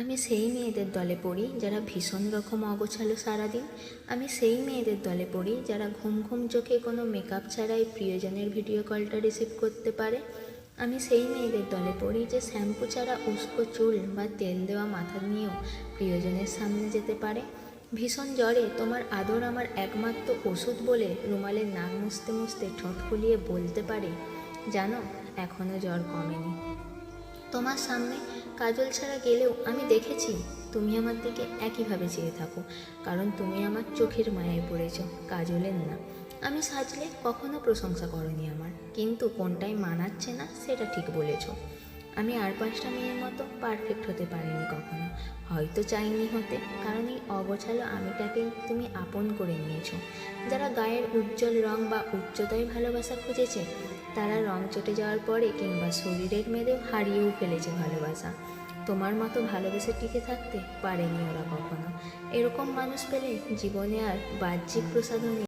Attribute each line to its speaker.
Speaker 1: আমি সেই মেয়েদের দলে পড়ি যারা ভীষণ রকম অগোছালো সারাদিন। আমি সেই মেয়েদের দলে পড়ি যারা ঘুম ঘুম চোখে কোনো মেকআপ ছাড়াই প্রিয়জনের ভিডিও কলটা রিসিভ করতে পারে। আমি সেই মেয়েদের দলে পড়ি যে শ্যাম্পু ছাড়া উস্কো চুল বা তেল দেওয়া মাথা নিয়েও প্রিয়জনের সামনে যেতে পারে। ভীষণ জ্বরে তোমার আদর আমার একমাত্র ওষুধ বলে রুমালের নাক মুছতে মুছতে ঠোঁট ফুলিয়ে বলতে পারে, জানো এখনও জ্বর কমেনি। তোমার সামনে কাজল ছাড়া গেলেও আমি দেখেছি তুমি আমার দিকে একইভাবে চেয়ে থাকো, কারণ তুমি আমার চোখের মায়ায় পড়েছ, কাজলের না। আমি সাজলে কখনো প্রশংসা করনি আমার, কিন্তু কোনটাই মানাচ্ছে না সেটা ঠিক বলেছ। আমি আর পাঁচটা মেয়ের মতো পারফেক্ট হতে পারিনি কখনো। হয়তো চাইনি হতে, কারণ এই অগোছালো আমিটাকে তুমি আপন করে নিয়েছো। যারা গায়ের উজ্জ্বল রং বা উচ্চতায় ভালোবাসা খুঁজেছে, তারা রং চটে যাওয়ার পরে কিংবা শরীরের মেয়েদের হারিয়েও ফেলেছে ভালোবাসা। তোমার মতো ভালোবেসে টিকে থাকতে পারেনি ওরা কখনো। এরকম মানুষ পেলে জীবনে আর বাহ্যিক প্রসাধনী